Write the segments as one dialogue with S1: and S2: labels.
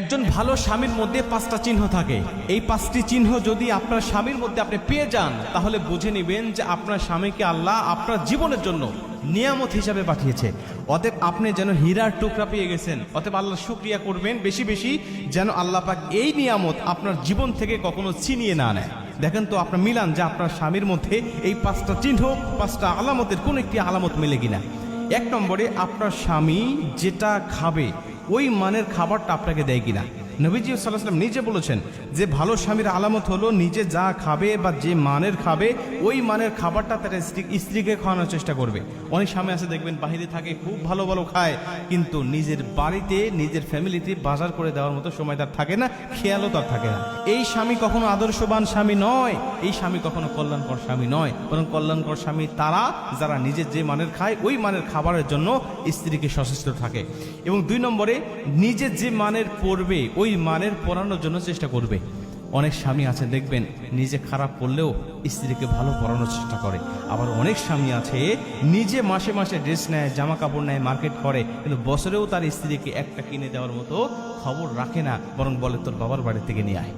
S1: একজন ভালো স্বামীর মধ্যে পাঁচটা চিহ্ন থাকে। এই পাঁচটি চিহ্ন যদি আপনার স্বামীর মধ্যে আপনি পেয়ে যান, তাহলে বুঝে নেবেন যে আপনার স্বামীকে আল্লাহ আপনার জীবনের জন্য নিয়ামত হিসাবে পাঠিয়েছে। অতএব আপনি যেন হীরার টুকরা পেয়ে গেছেন, অতএব আল্লাহ শুক্রিয়া করবেন বেশি বেশি যেন আল্লাহ পাক এই নিয়ামত আপনার জীবন থেকে কখনো ছিনিয়ে না নেয়। দেখেন তো আপনার মিলান যে আপনার স্বামীর মধ্যে এই পাঁচটা চিহ্ন, পাঁচটা আলামতের কোন একটি আলামত মেলে কিনা। এক নম্বরে আপনার স্বামী যেটা খাবে ওই মানের খাবারটা আপনাকে দেয় কিনা? নবীজি সাল্লাহাম নিজে বলেছেন যে, ভালো স্বামীর আলামত হলো নিজে যা খাবে বা যে মানের খাবে, ওই মানের খাবারটা তার স্ত্রী স্ত্রীকে খাওয়ানোর চেষ্টা করবে। অনেক স্বামী আছে, দেখবেন বাহিরে থাকে, খুব ভালো ভালো খায়, কিন্তু নিজের বাড়িতে, নিজের ফ্যামিলিতে বাজার করে দেওয়ার মতো সময় তার থাকে না, খেয়ালও তার থাকে না। এই স্বামী কখনো আদর্শবান স্বামী নয়, এই স্বামী কখনো কল্যাণকর স্বামী নয়, বরং কল্যাণকর স্বামী তারা যারা নিজের যে মানের খায়, ওই মানের খাবারের জন্য স্ত্রীকে সচেষ্ট থাকে। এবং দুই নম্বরে, নিজে যে মানের পড়বে ওই মানের পড়ানোর জন্য চেষ্টা করবে। অনেক স্বামী আছে, দেখবেন, নিজে খারাপ করলেও স্ত্রীকে ভালো পড়ানোর চেষ্টা করে। আবার অনেক স্বামী আছে, নিজে মাসে মাসে ড্রেস নেয় জামা কাপড় নেয়, মার্কেট করে, কিন্তু বছরেও তার স্ত্রীকে একটা কিনে দেওয়ার মতো খবর রাখে না, বরং বলে, তোর বাবার বাড়ি থেকে নিয়ে আয়।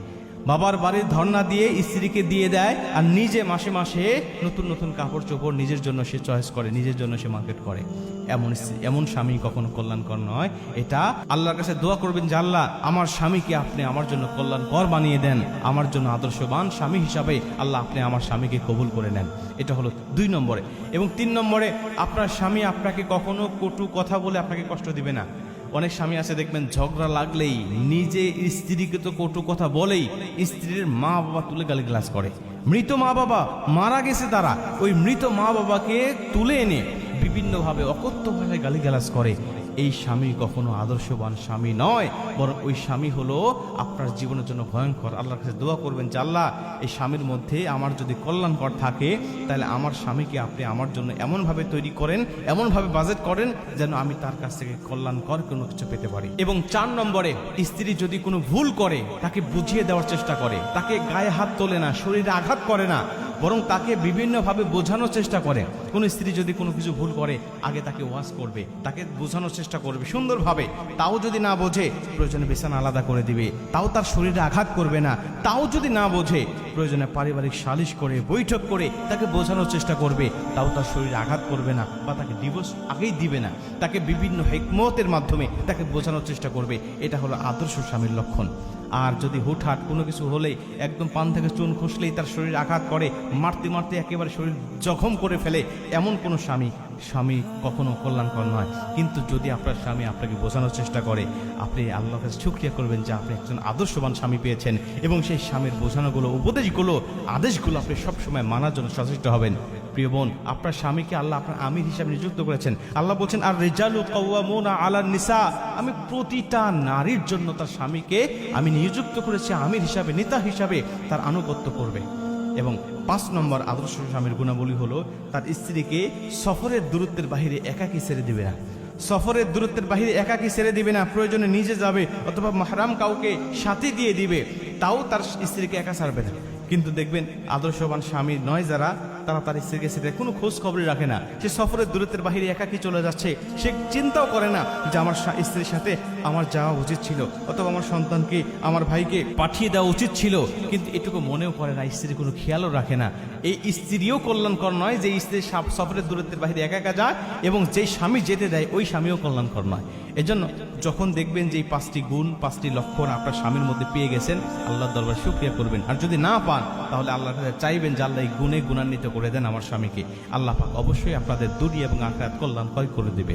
S1: বাবার বাড়ির ধর্ণা দিয়ে স্ত্রীকে দিয়ে দেয় আর নিজে মাসে মাসে নতুন নতুন কাপড় চোপড় নিজের জন্য সে চয়েস করে, নিজের জন্য সে মার্কেট করে। এমন এমন স্বামী কখনো কল্যাণকর নয়। এটা আল্লাহর কাছে দোয়া করবেন যে, আল্লাহ, আমার স্বামীকে আপনি আমার জন্য কল্যাণকর বানিয়ে দেন। আমার জন্য আদর্শবান স্বামী হিসাবে আল্লাহ আপনি আমার স্বামীকে কবুল করে নেন। এটা হলো দুই নম্বরে। এবং তিন নম্বরে, আপনার স্বামী আপনাকে কখনো কটু কথা বলে আপনাকে কষ্ট দিবে না। অনেক স্বামী আছে, দেখবেন ঝগড়া লাগলেই নিজে স্ত্রীকে তো কটু কথা বলেই স্ত্রীর মা বাবা তুলে গালি গ্লাস করে। মৃত মা বাবা মারা গেছে তারা, ওই মৃত মা বাবাকে তুলে এনে বিভিন্নভাবে অকথ্য ভাষায় গালি গালাজ করে। এই স্বামী কখনো আদর্শবান স্বামী নয়, বরং ওই স্বামী হলো আপনার জীবনের জন্য ভয়ঙ্কর। আল্লাহর কাছে দোয়া করবেন যে, আল্লাহ, এই স্বামীর মধ্যে আমার যদি কল্যাণকর থাকে, তাহলে আমার স্বামীকে আপনি আমার জন্য এমনভাবে তৈরি করেন, এমনভাবে বাজেট করেন, যেন আমি তার কাছ থেকে কল্যাণকর কোনো কিছু পেতে পারি। এবং চার নম্বরে, স্ত্রী যদি কোনো ভুল করে, তাকে বুঝিয়ে দেওয়ার চেষ্টা করে। তাকে গায়ে হাত তোলে না, শরীরে আঘাত করে না, বরং তাকে বিভিন্নভাবে বোঝানোর চেষ্টা করে। কোনো স্ত্রী যদি কোনো কিছু ভুল করে, আগে তাকে ওয়াশ করবে। তাকে বোঝানোর চেষ্টা করবে সুন্দরভাবে। তাও যদি না বোঝে, প্রয়োজনে বিছানা আলাদা করে দিবে। তাও তার শরীরে আঘাত করবে না। তাও যদি না বোঝে, প্রয়োজনে পারিবারিক সালিশ করে, বৈঠক করে তাকে বোঝানোর চেষ্টা করবে। তাও তার শরীরে আঘাত করবে না বা তাকে ডিভোর্স আগেই দিবে না। তাকে বিভিন্ন হেকমতের মাধ্যমে তাকে বোঝানোর চেষ্টা করবে। এটা হলো আদর্শ স্বামীর লক্ষণ। আর যদি হুটহাট কোনো কিছু হলে, একদম পান থেকে চুন খসলেই তার শরীর আঘাত করে, মারতে মারতে একেবারে শরীর জখম করে ফেলে, এমন কোনো স্বামী স্বামী কখনো কল্যাণকর নয়। কিন্তু যদি আপনার স্বামী আপনাকে বোঝানোর চেষ্টা করে, আপনি আল্লাহ কাছে শুক্রিয়া করবেন যে আপনি একজন আদর্শবান স্বামী পেয়েছেন এবং সেই স্বামীর বোঝানোগুলো, উপদেশগুলো, আদেশগুলো আপনি সবসময় মানার জন্য সচেষ্ট হবেন। প্রিয় বোন, আপনার স্বামীকে আল্লাহ আপনার আমির হিসাবে নিযুক্ত করেছেন। আল্লাহ বলছেন আর রেজালু কওয়ামুনা আলার নিসা। আমি প্রতিটা নারীর জন্য তার স্বামীকে আমি নিযুক্ত করেছি আমির হিসাবে, নেতা হিসাবে, তার আনুগত্য করবে। এবং পাঁচ নম্বর আদর্শ স্বামীর গুণাবলী হলো তার স্ত্রীকে সফরের দূরত্বের বাহিরে একাকি ছেড়ে দিবে না। সফরের দূরত্বের বাহিরে একাকি ছেড়ে দিবে না, প্রয়োজনে নিজে যাবে অথবা মাহরাম কাউকে সাথে দিয়ে দিবে, তাও তার স্ত্রীকে একা ছাড়বে না। কিন্তু দেখবেন আদর্শবান স্বামী নয় যারা তারা তার স্ত্রীকে সেটা কোনো খোঁজ খবরই রাখে না। সে সফরের দূরত্বের বাহিরে একাকি চলে যাচ্ছে। সে চিন্তাও করে না যে আমার স্ত্রীর সাথে আমার যাওয়া উচিত ছিল অথবা আমার সন্তানকে আমার ভাইকে পাঠিয়ে দেওয়া উচিত ছিল। কিন্তু এটুকু মনেও করে না, স্ত্রী কোনো খেয়ালও রাখে না। এই স্ত্রীও কল্যাণকর নয় যে স্ত্রী সফরের দূরত্বের বাহিরে একা একা যায় এবং যেই স্বামী যেতে দেয়, ওই স্বামীও কল্যাণকর নয়। এজন্য যখন দেখবেন যে এই পাঁচটি গুণ, পাঁচটি লক্ষণ আপনার স্বামীর মধ্যে পেয়ে গেছেন, আল্লাহর দরবার শুক্রিয়া করবেন। আর যদি না পান, তাহলে আল্লাহর চাইবেন যে আল্লাহ এই গুণে গুণান্বিত করে দেন আমার স্বামীকে। আল্লাহ পাক অবশ্যই আপনাদের দুরি এবং আখরাত কল্যাণ করে দেবে।